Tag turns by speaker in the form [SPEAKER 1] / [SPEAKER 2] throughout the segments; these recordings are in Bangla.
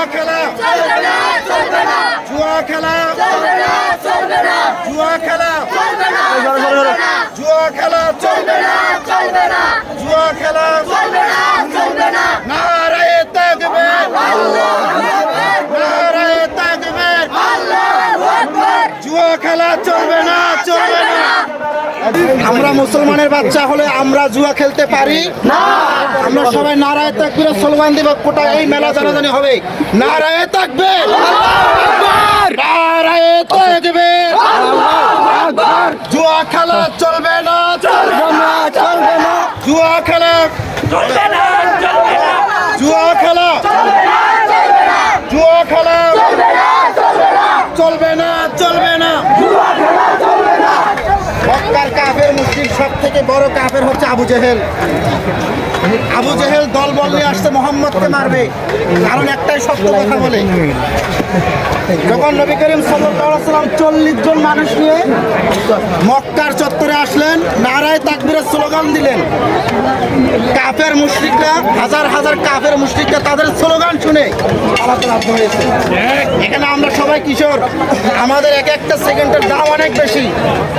[SPEAKER 1] জুয়া খেলা। জুয়া খেলা। জুয়া খেলা। জুয়া খেলা। চলবে না জুয়া খেলা। নারায়ে তাকবীর। নারায়ে তাকবীর। জুয়া খেলা চলবে না চলবে না আমরা মুসলমানের বাচ্চা হলে আমরা জুয়া খেলতে পারি। না আমরা সবাই নারায় থাকবে সলমান দেব কোটা এই মেলা জানাজানি হবে। নারায় থাকবে নারায়ে জুয়া খেলা চলবে না। চলবে না চলবে না। জুয়া খেলা জুয়া খেলা জুয়া খেলা চলবে না চলবে না মক্কার কাফের মুসলিম সব থেকে বড় কাফের হচ্ছে আবু জেহেল। আবু জেহেল দল বল নিয়ে আসছে, মোহাম্মদকে মারবে। কারণ একটাই সত্য কথা বলে। যখন নবী করিম সাল্লাম চল্লিশ জন মানুষ নিয়ে মক্কার চত্বরে আসলেন, নারায় তাকবীরের স্লোগান দিলেন। কাফের মুশরিকরা, হাজার হাজার কাফের মুশরিকরা তাদের স্লোগান শুনে এখানে আমরা সবাই কিশোর। আমাদের এক একটা সেকেন্ডের দাম অনেক বেশি।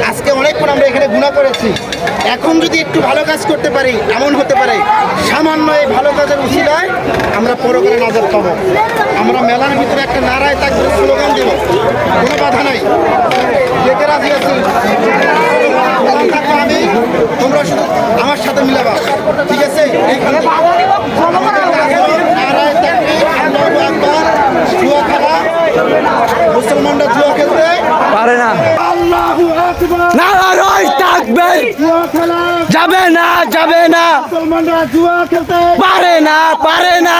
[SPEAKER 1] আজকে অনেকক্ষণ আমরা এখানে গুণা করেছি। এখন যদি একটু ভালো কাজ করতে পারি এমন হতে পারে সামান্য এই ভালো কাজের উচিলায় আমরা পরকালে নাজার পাবো আমরা মেলার ভিতরে একটা নারায় তাকবীর স্লোগান দিব কোনো বাধা নাই। যেতে রাজি আছি। আমি তোমরা শুধু আমার সাথে মিলাবা ঠিক আছে? নারায় জুয়া খেলা মুসলমানরা জুয়া খেলতে
[SPEAKER 2] পারে না।
[SPEAKER 1] আল্লাহু খেলা
[SPEAKER 2] যাবে না যাবে না।
[SPEAKER 1] মুসলমানরা জুয়া খেলতে
[SPEAKER 2] পারে না পারে না।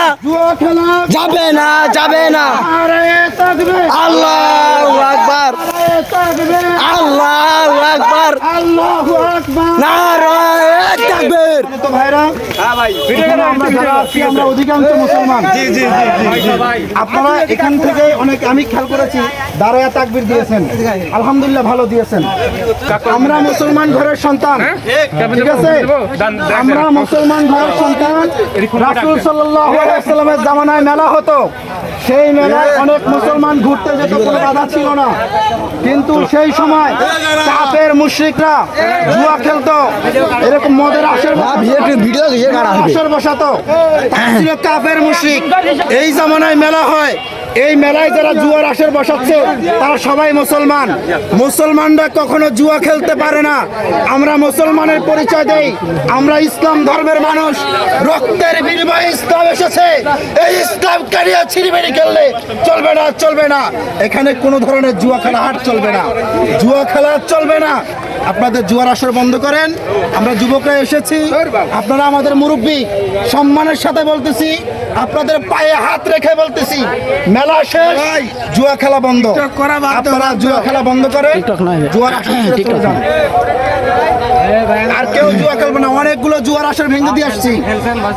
[SPEAKER 2] যাবে না যাবে না। আল্লাহ আকবার। আল্লাহু আকবার। নারায় থাকবে
[SPEAKER 1] তো ভাইরা এখানে আমরা যারা আছি আমরা অধিকাংশ মুসলমান। জি জি আপনারা এখান থেকে অনেক আমি খেয়াল করেছি দাঁড়ায়া তাকবির দিয়েছেন। আলহামদুলিল্লাহ ভালো দিয়েছেন। আমরা মুসলমান ঘরের সন্তান। ঠিক আছে? আমরা মুসলমান ঘরের সন্তান। রাসূল সাল্লাল্লাহু আলাইহি সাল্লামের জামানায় মেলা হতো। সেই মেলায় অনেক মুসলমান ঘুরতে যেত কোনো বাধা ছিল না। কিন্তু সেই সময় কাফের মুশরিকরা জুয়া খেলতো। এরকম মদের মুশরিক। এই জামানায় মেলা হয়। এই মেলায় যারা জুয়ার আসর বসাচ্ছে তারা সবাই মুসলমান। মুসলমানরা কখনো জুয়া খেলতে পারে না। আমরা মুসলমানের পরিচয় দেই। আমরা ইসলাম ধর্মের মানুষ। রক্তের বিনিময়ে ইসলাম এসেছে। এই ইসলাম কারিয়া ছিড়িবেড়ি খেললে চলবে না চলবে না। এখানে কোনো ধরনের জুয়া খেলা হাট চলবে না। জুয়া খেলা চলবে না। আপনাদের জুয়ার আসর বন্ধ করেন। আমরা যুবকরা এসেছি। আপনারা আমাদের মুরব্বী সম্মানের সাথে বলতেছি আপনাদের পায়ে হাত রেখে বলতেছি মেলা শেষ জুয়া খেলা বন্ধ। আপনারা জুয়া খেলা বন্ধ করেন। জুয়ার যান। আর কেউ জুয়া খেলবে না। অনেকগুলো জুয়ার আসর ভেঙে দিয়ে আসছি।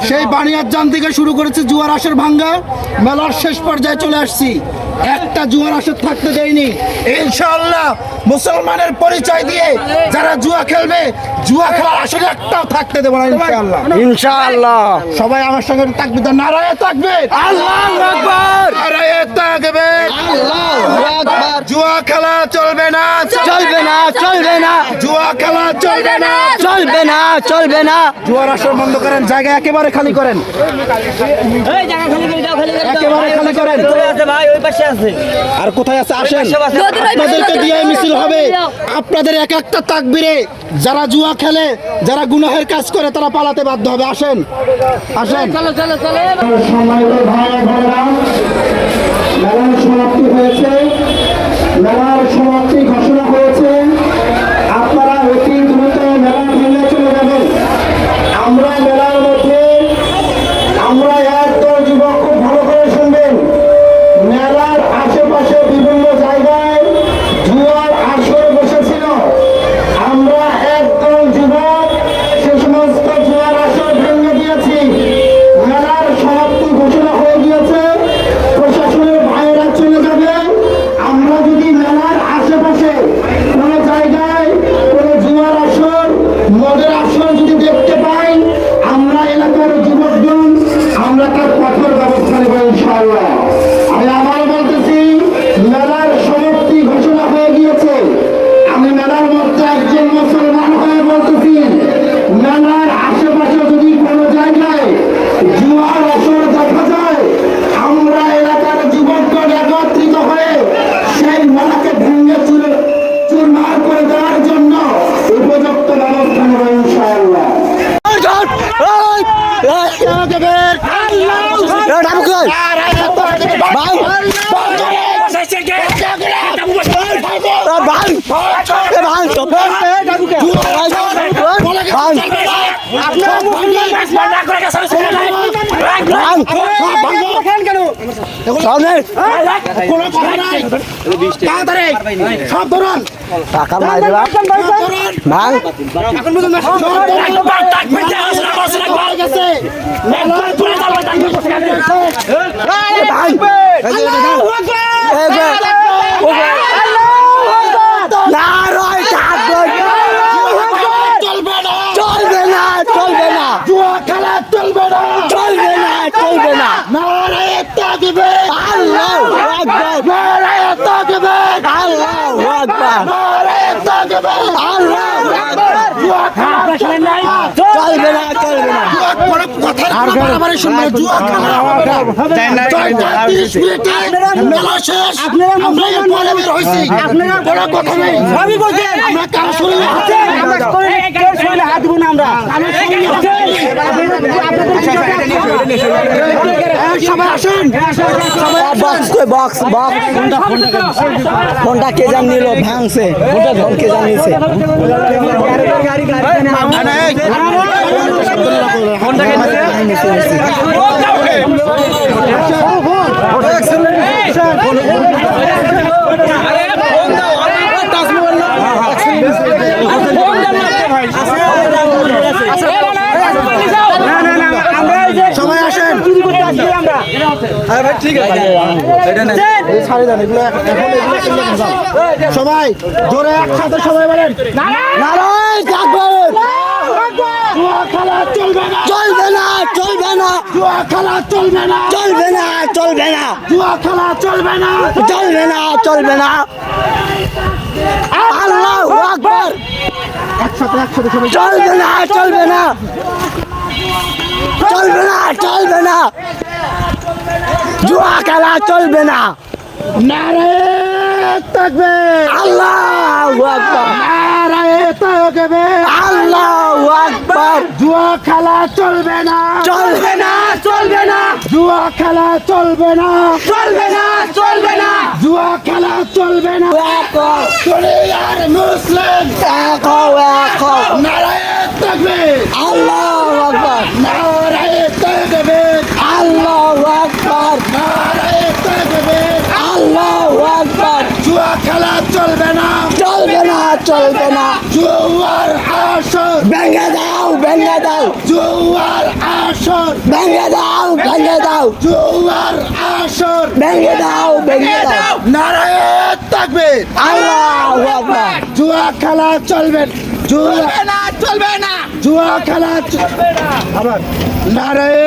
[SPEAKER 1] সেই বানিয়ার জান থেকে শুরু করেছে জুয়ার আসর ভাঙ্গা। মেলার শেষ পর্যায়ে চলে আসছি। একটা জুয়ার আসর থাকতে দেয়নি। ইনশাল্লাহ মুসলমানের পরিচয় দিয়ে যারা জুয়া খেলবে জুয়া খেলার আসরে একটাও থাকতে দেবো না ইনশাআল্লাহ।
[SPEAKER 2] ইনশাআল্লাহ।
[SPEAKER 1] সবাই আমার সঙ্গে থাকবে তো নারায় থাকবে।
[SPEAKER 2] আল্লাহ আকবার।
[SPEAKER 1] নারায় থাকবে। জুয়া খেলা চলবে না
[SPEAKER 2] চলবে না। চলবে না
[SPEAKER 1] জুয়া খেলা চলবে না।
[SPEAKER 2] চলবে না চলবে না।
[SPEAKER 1] জুয়ার আসর বন্ধ করেন জায়গা একেবারে খালি করেন। একেবারে খালি করেন।
[SPEAKER 3] চলে আছে ভাই ওই পাশে আছে।
[SPEAKER 1] আর কোথায় আছে? আসেন। আপনাদেরকে দিয়ে মিছিল হবে। আপনাদের এক একটা তাকবিরে যারা জুয়া খেলে যারা গুনাহের কাজ করে তারা পালাতে বাধ্য হবে। আসেন। আসেন।
[SPEAKER 2] টাকা মার দেবা ভাঙ
[SPEAKER 1] সব ধরুন হয়ে গেছে মেলায়
[SPEAKER 2] ভাঙ এই যে, ওকে। না রয় থাকবে
[SPEAKER 1] চলবে না
[SPEAKER 2] চলবে না চলবে না
[SPEAKER 1] জুয়া খেলা চলবে না।
[SPEAKER 2] চলবে না চলবে না।
[SPEAKER 1] নারায় তাকবে।
[SPEAKER 2] আল্লাহ আকবার।
[SPEAKER 1] নারায় তাকবে।
[SPEAKER 2] আল্লাহ আকবার।
[SPEAKER 1] তাকবে।
[SPEAKER 2] আকবার।
[SPEAKER 1] জুয়া খেলা হবে না মেলা শেষ আমরা এরপরে বের হয়েছি কোনো কথা নেই
[SPEAKER 3] সবই বলছেন
[SPEAKER 1] আমরা কাজ শুরু
[SPEAKER 3] হাত দিব না আমরা
[SPEAKER 1] সবাই আসেন
[SPEAKER 2] বক্স বক্স বক্স ফোনটা কে জান নিল ভাঙছে ফোনটা ফোন কে জান নিছে
[SPEAKER 1] সবাই জোরে একসাথে সবাই বলেন।
[SPEAKER 2] নারায়
[SPEAKER 1] জুয়া খেলা চলবে না।
[SPEAKER 2] চলবে না চলবে না।
[SPEAKER 1] জুয়া খেলা চলবে না।
[SPEAKER 2] চলবে না চলবে না।
[SPEAKER 1] জুয়া খেলা চলবে না।
[SPEAKER 2] চলবে না চলবে না। আল্লাহ আকবার।
[SPEAKER 1] একসাথে একসাথে সবাই।
[SPEAKER 2] চলবে না চলবে না। চলবে না চলবে না। জুয়া খেলা চলবে না।
[SPEAKER 1] জুয়া খেলা চলবে না।
[SPEAKER 2] চলবে না চলবে না।
[SPEAKER 1] জুয়া খেলা চলবে না।
[SPEAKER 2] চলবে না চলবে না।
[SPEAKER 1] জুয়া খেলা চলবে না। আর মুসলিম। নারায় থাকবে।
[SPEAKER 2] আল্লাহ আকবার।
[SPEAKER 1] নারায় থাকবে।
[SPEAKER 2] আল্লাহ আকবার।
[SPEAKER 1] নারায় চলবে না। জুয়ার আসর।
[SPEAKER 2] ভেঙে দাও ভেঙে দাও।
[SPEAKER 1] জুয়ার আসর।
[SPEAKER 2] ভেঙে দাও ভেঙে দাও।
[SPEAKER 1] জুয়ার আসর।
[SPEAKER 2] ভেঙে দাও ভেঙে দাও।
[SPEAKER 1] নারায় থাকবে।
[SPEAKER 2] আল্লাহ আকবার।
[SPEAKER 1] জুয়া খেলা চলবে। জুয়া
[SPEAKER 3] না চলবে না।
[SPEAKER 1] জুয়া খেলা আবার। নারায়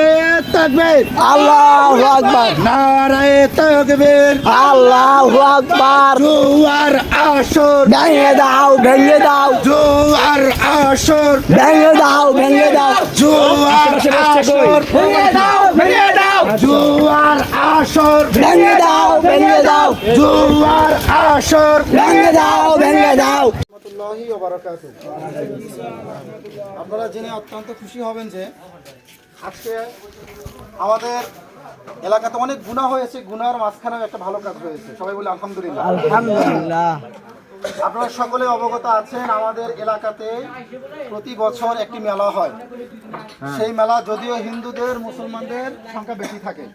[SPEAKER 1] থাকবে
[SPEAKER 2] আল্লাহ আকবার।
[SPEAKER 1] নারায় থাকবে
[SPEAKER 2] আল্লাহ আকবার।
[SPEAKER 1] জুয়ার আসর।
[SPEAKER 2] ভেঙে দাও ভেঙে দাও।
[SPEAKER 1] জুয়ার আসর।
[SPEAKER 2] ভেঙে দাও ভেঙে দাও।
[SPEAKER 1] জুয়ার আসর।
[SPEAKER 2] ভেঙে দাও ভেঙে দাও।
[SPEAKER 1] জুয়ার আসর।
[SPEAKER 2] ভেঙে দাও ভেঙে দাও।
[SPEAKER 1] জুয়ার আসর।
[SPEAKER 2] ভেঙে দাও ভেঙে দাও।
[SPEAKER 1] আপনারা জেনে অত্যন্ত খুশি হবেন যে আজকে আমাদের এলাকাতে অনেক গুণা হয়েছে গুনার মাঝখানেও একটা ভালো কাজ হয়েছে। সবাই বলে আলহামদুলিল্লাহ।
[SPEAKER 2] আলহামদুলিল্লাহ।
[SPEAKER 1] আপনারা সকলে অবগত আছেন আমাদের এলাকাতে প্রতি বছর একটি মেলা হয়। সেই মেলা যদিও হিন্দুদের মুসলমানদের সংখ্যা বেশি থাকে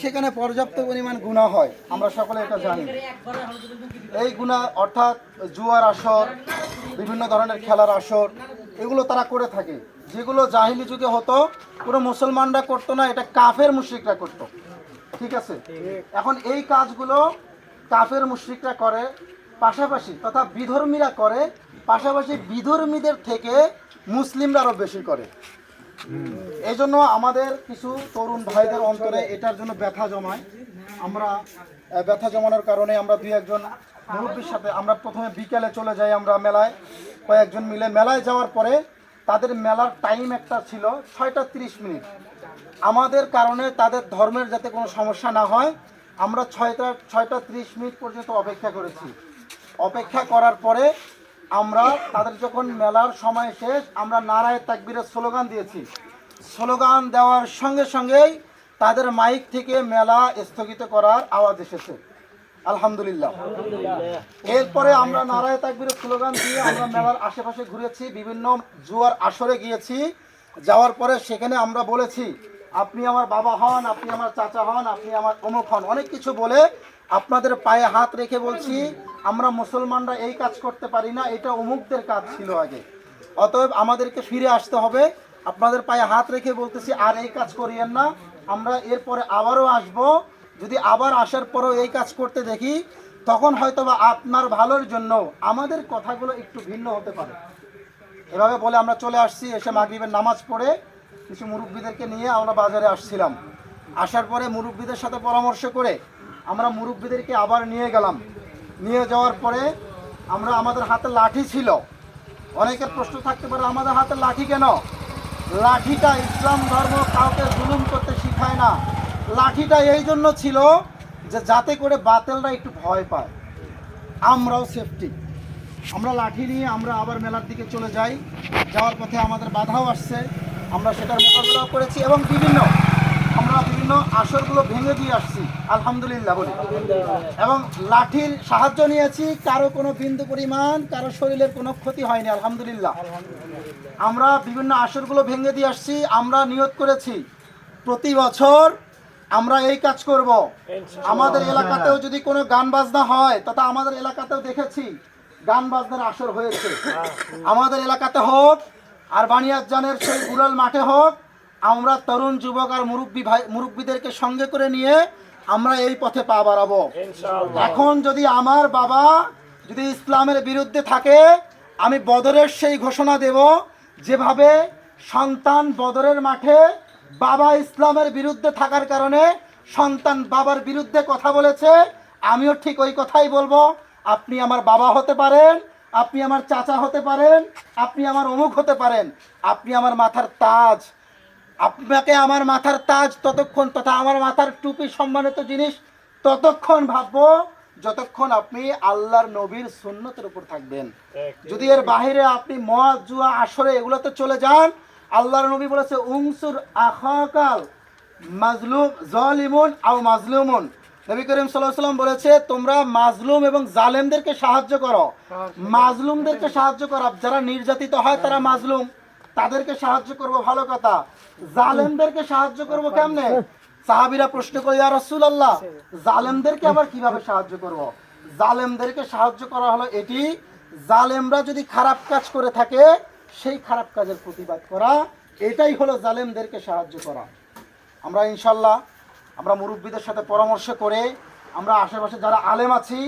[SPEAKER 1] সেখানে পর্যাপ্ত পরিমাণ গুণা হয় আমরা সকলে এটা জানি। এই গুণা অর্থাৎ জুয়ার আসর বিভিন্ন ধরনের খেলার আসর এগুলো তারা করে থাকে। যেগুলো জাহিলি যুগে হতো কোনো মুসলমানরা করতো না এটা কাফের মুশ্রিকরা করতো। ঠিক আছে? এখন এই কাজগুলো কাফের মুশ্রিকরা করে পাশাপাশি তথা বিধর্মীরা করে, পাশাপাশি বিধর্মীদের থেকে মুসলিমরা আরও বেশি করে। এই জন্য আমাদের কিছু তরুণ ভাইদের অন্তরে এটার জন্য ব্যথা জমায়। আমরা ব্যথা জমানোর কারণে আমরা দুই একজন মুরব্বীর সাথে আমরা প্রথমে বিকেলে চলে যাই আমরা মেলায়। কয়েকজন মিলে মেলায় যাওয়ার পরে তাদের মেলার টাইম একটা ছিল ছয়টা তিরিশ মিনিট। আমাদের কারণে তাদের ধর্মের যাতে কোনো সমস্যা না হয়, আমরা ছয়টা ছয়টা তিরিশ মিনিট পর্যন্ত অপেক্ষা করেছি। অপেক্ষা করার পরে আমরা তাদের যখন মেলার সময় শেষ, আমরা নারায় তাকবীরের স্লোগান দিয়েছি। স্লোগান দেওয়ার সঙ্গে সঙ্গেই তাদের মাইক থেকে মেলা স্থগিত করার আওয়াজ এসেছে। আলহামদুলিল্লাহ। এরপরে আমরা নারায় তাকবীরের স্লোগান দিয়ে আমরা মেলার আশেপাশে ঘুরেছি, বিভিন্ন জুয়ার আসরে গিয়েছি। যাওয়ার পরে সেখানে আমরা বলেছি, আপনি আমার বাবা হন, আপনি আমার চাচা হন, আপনি আমার অমুক হন। অনেক কিছু বলে আপনাদের পায়ে হাত রেখে বলছি, আমরা মুসলমানরা এই কাজ করতে পারি না, এটা অমুকদের কাজ ছিল আগে। অতএব আমাদেরকে ফিরে আসতে হবে। আপনাদের পায়ে হাত রেখে বলতেছি, আর এই কাজ করিয়েন না। আমরা এরপরে আবারও আসব। যদি আবার আসার পরেও এই কাজ করতে দেখি, তখন হয়তো বা আপনার ভালোর জন্য আমাদের কথাগুলো একটু ভিন্ন হতে পারে। এভাবে বলে আমরা চলে আসছি, এসে মাগরিবের নামাজ পড়ে কিছু মুরব্বীদেরকে নিয়ে আমরা বাজারে আসছিলাম। আসার পরে মুরব্বীদের সাথে পরামর্শ করে আমরা মুরব্বীদেরকে আবার নিয়ে গেলাম। নিয়ে যাওয়ার পরে আমরা আমাদের হাতে লাঠি ছিল। অনেকের প্রশ্ন থাকতে পারে, আমাদের হাতে লাঠি কেন? লাঠিটা ইসলাম ধর্ম কাউকে জুলুম করতে শিখায় না। লাঠিটা এই জন্য ছিল যে যাতে করে বাতেলরা একটু ভয় পায়। আমরাও সেফটি আমরা লাঠি নিয়ে আমরা আবার মেলার দিকে চলে যাই। যাওয়ার পথে আমাদের বাধাও আসছে। আমরা সেটার মোকাবিলাও করেছি এবং বিভিন্ন বিভিন্ন আসরগুলো ভেঙে দিয়ে আসছি। আলহামদুলিল্লাহ বলি। এবং লাঠির সাহায্য নিয়েছি কারও কোনো বিন্দু পরিমাণ কারও শরীরের কোনো ক্ষতি হয়নি আলহামদুলিল্লাহ। আমরা বিভিন্ন আসরগুলো ভেঙে দিয়ে আসছি আমরা নিয়ত করেছি। প্রতি বছর আমরা এই কাজ করব। আমাদের এলাকাতেও যদি কোনো গান বাজনা হয় তথা আমাদের এলাকাতেও দেখেছি গান বাজনার আসর হয়েছে। আমাদের এলাকাতে হোক আর বানিয়াজানের সেই উড়াল মাঠে হোক আমরা তরুণ যুবক আর মুরব্বী ভাই মুরব্বীদেরকে সঙ্গে করে নিয়ে আমরা এই পথে পা বাড়াবো। এখন যদি আমার বাবা যদি ইসলামের বিরুদ্ধে থাকে আমি বদরের সেই ঘোষণা দেব যেভাবে সন্তান বদরের মাঠে বাবা ইসলামের বিরুদ্ধে থাকার কারণে সন্তান বাবার বিরুদ্ধে কথা বলেছে। আমিও ঠিক ওই কথাই বলব। আপনি আমার বাবা হতে পারেন আপনি আমার চাচা হতে পারেন আপনি আমার অমুক হতে পারেন আপনি আমার মাথার তাজ। আপনাকে আমার মাথার তাজ ততক্ষণ তথা আমার মাথার টুপি সম্মানিত জিনিস ততক্ষণ ভাববো যতক্ষণ আপনি আল্লাহর নবীর সুন্নতের উপর থাকবেন। যদি এর বাইরে আপনি মদ জুয়া আসরে এগুলোতে চলে যান আল্লাহর নবী বলেছে উংসুর আখাকাল মাজলুম জলিমুন আও মাজলুমুন। নবী করিম সাল্লাম বলেছে তোমরা মাজলুম এবং জালেমদেরকে সাহায্য করো। মাজলুমদেরকে সাহায্য করো। যারা নির্যাতিত হয় তারা মাজলুম। তাদেরকে সাহায্য করব, ভালো কথা। জালেমদেরকে সাহায্য করব কেমনে? সাহাবিরা প্রশ্ন করে, ইয়া রাসূলুল্লাহ, জালেমদেরকে আবার কীভাবে সাহায্য করব? জালেমদেরকে সাহায্য করা হলো এটি, জালেমরা যদি খারাপ কাজ করে থাকে, সেই খারাপ কাজের প্রতিবাদ করা, এটাই হলো জালেমদেরকে সাহায্য করা। আমরা ইনশাল্লাহ আমরা মুরব্বীদের সাথে পরামর্শ করে, আমরা আশেপাশে যারা আলেম আছি,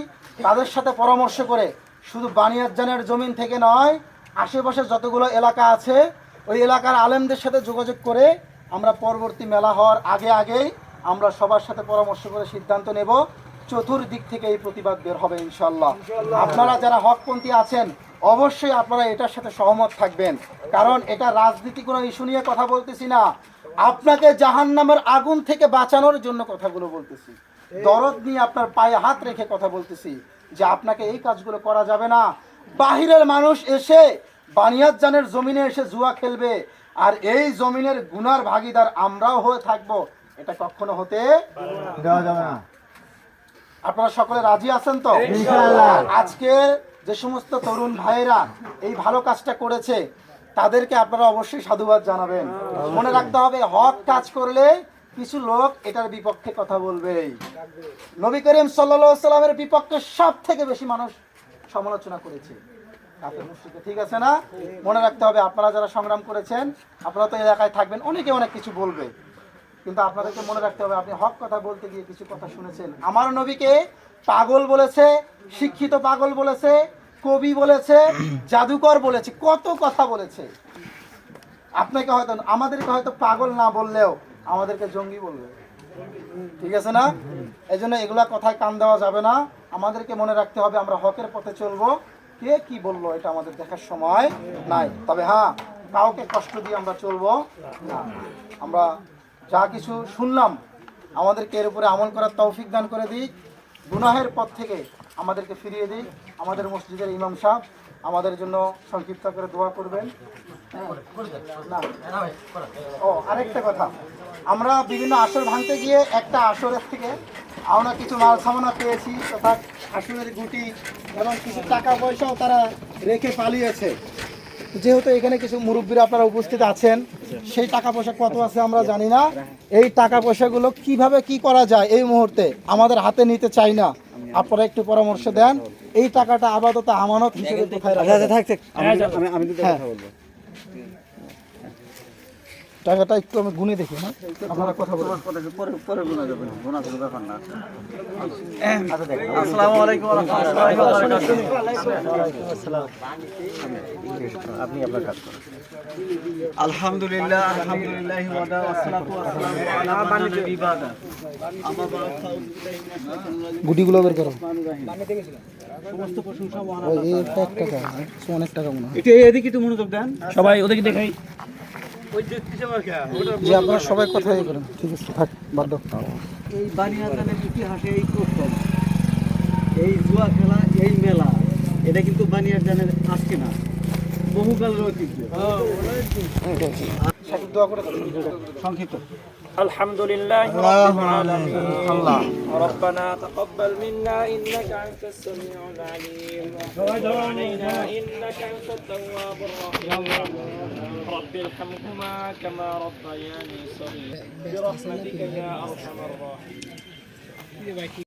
[SPEAKER 1] তাদের সাথে পরামর্শ করে, শুধু বানিয়াজানের জমিন থেকে নয় আশেপাশে যতগুলো এলাকা আছে ওই এলাকার আলেমদের সাথে যোগাযোগ করে আমরা পরবর্তী মেলা হওয়ার আগে আগেই আমরা সবার সাথে পরামর্শ করে সিদ্ধান্ত নেব। চতুর্দিক থেকে এই প্রতিবাদ বের হবে ইনশাল্লাহ আপনারা যারা হকপন্থী আছেন অবশ্যই আপনারা এটার সাথে সহমত থাকবেন। কারণ এটা রাজনীতি কোনো ইস্যু নিয়ে কথা বলতেছি না। আপনাকে জাহান্নামের আগুন থেকে বাঁচানোর জন্য কথাগুলো বলতেছি। দরদ নিয়ে আপনার পায়ে হাত রেখে কথা বলতেছি যে আপনাকে এই কাজগুলো করা যাবে না। বাহিরের মানুষ এসে বানিয়াজানের জমিনে এসে জুয়া খেলবে আর এই জমিনের গুনার ভাগিদার আমরাও হয়ে থাকব এটা কখনো হতে
[SPEAKER 2] দেওয়া যাবে না।
[SPEAKER 1] আপনারা সকলে রাজি আছেন তো? আজকে যে সমস্ত তরুণ ভাইয়েরা এই ভালো কাজটা করেছে তাদেরকে আপনারা অবশ্যই সাধুবাদ জানাবেন। মনে রাখতে হবে হক কাজ করলে কিছু লোক এটার বিপক্ষে কথা বলবে নবী করিম সাল্লা সাল্লামের বিপক্ষে সব থেকে বেশি মানুষ সমালোচনা করেছে। ঠিক আছে না? মনে রাখতে হবে আপনারা যারা সংগ্রাম করেছেন, আপনারা তো এলাকায় থাকবেন, অনেকে অনেক কিছু বলবে। কিন্তু আপনাদেরকে মনে রাখতে হবে, আপনি হক কথা বলতে গিয়ে কিছু কথা শুনেছেন। আমার নবীকে পাগল বলেছে, শিক্ষিত পাগল বলেছে, কবি বলেছে, জাদুকর বলেছে, কত কথা বলেছে। আপনাকে হয়তো, আমাদেরকে হয়তো পাগল না বললেও আমাদেরকে জঙ্গি বলবে। ঠিক আছে না? এই জন্য এগুলা কথায় কান দেওয়া যাবে না। আমাদেরকে মনে রাখতে হবে আমরা হকের পথে চলবো। কে কি বলল এটা আমাদের দেখার সময় নাই। তবে হ্যাঁ কাউকে কষ্ট দিয়ে আমরা চলবো না। আমরা যা কিছু শুনলাম, আমাদেরকে এর উপরে আমল করার তৌফিক দান করে দিই। গুনাহের পথ থেকে আমাদেরকে ফিরিয়ে দিই। আমাদের মসজিদের ইমাম সাহেব আমাদের জন্য সংক্ষিপ্ত করে দোয়া করবেন। না। ও, আরেকটা কথা। আমরা বিভিন্ন আসর ভাঙতে গিয়ে একটা আসরের থেকে আমরা কিছু মাল সামানা পেয়েছি তথা আসলের গুটি এবং কিছু টাকা পয়সাও তারা রেখে পালিয়েছে। যেহেতু এখানে কিছু মুরব্বীরা আপনারা উপস্থিত আছেন সেই টাকা পয়সা কত আছে আমরা জানি না। এই টাকা পয়সাগুলো কীভাবে কি করা যায় এই মুহূর্তে আমাদের হাতে নিতে চাই না। আপনারা একটু পরামর্শ দেন। এই টাকাটা আপাতত আমানত হিসেবে কোথায় রাখা যায়? হ্যাঁ। টাকাটা একটু আমি গুনে দেখি না? আপনারা কথা বলুন।
[SPEAKER 2] আসসালামু আলাইকুম ওয়া রাহমাতুল্লাহি ওয়া বারাকাতুহু আলহামদুলিল্লাহ আলহামদুলিল্লাহ ওয়াদা ওয়াসসালাতু ওয়াসসালামু আলা মান নবী বাদা আমা বাদ ফাউযু বিল্লাহি মিনাশ শাইতানির রাজিম
[SPEAKER 1] গুটিগুলো বের করো।
[SPEAKER 2] সমস্ত প্রশংসা মহান
[SPEAKER 1] টাকা অনেক টাকা মনে হয়।
[SPEAKER 2] একটু এদিকে একটু মনোযোগ দেন।
[SPEAKER 4] সবাই ওদেরকে দেখাই।
[SPEAKER 1] যে আপনারা সবাই কথা ইয়ে করেন ঠিক আছে থাক বাদ দাও
[SPEAKER 2] এই বানিয়াদানের ইতিহাসে এই প্রথম এই জুয়া খেলা এই মেলা এটা কিন্তু বানিয়াদানের আজকে না বহুকালের ঐতিহ্য
[SPEAKER 1] দোয়া করে দাও।
[SPEAKER 2] সংক্ষিপ্ত
[SPEAKER 4] الحمد لله رب العالمين ربنا تقبل منا إنك أنت السميع العليم وتب علينا إنك أنت التواب الرحيم رب ارحمهما كما ربياني صغيرا. برحمتك يا أرحم الراحمين.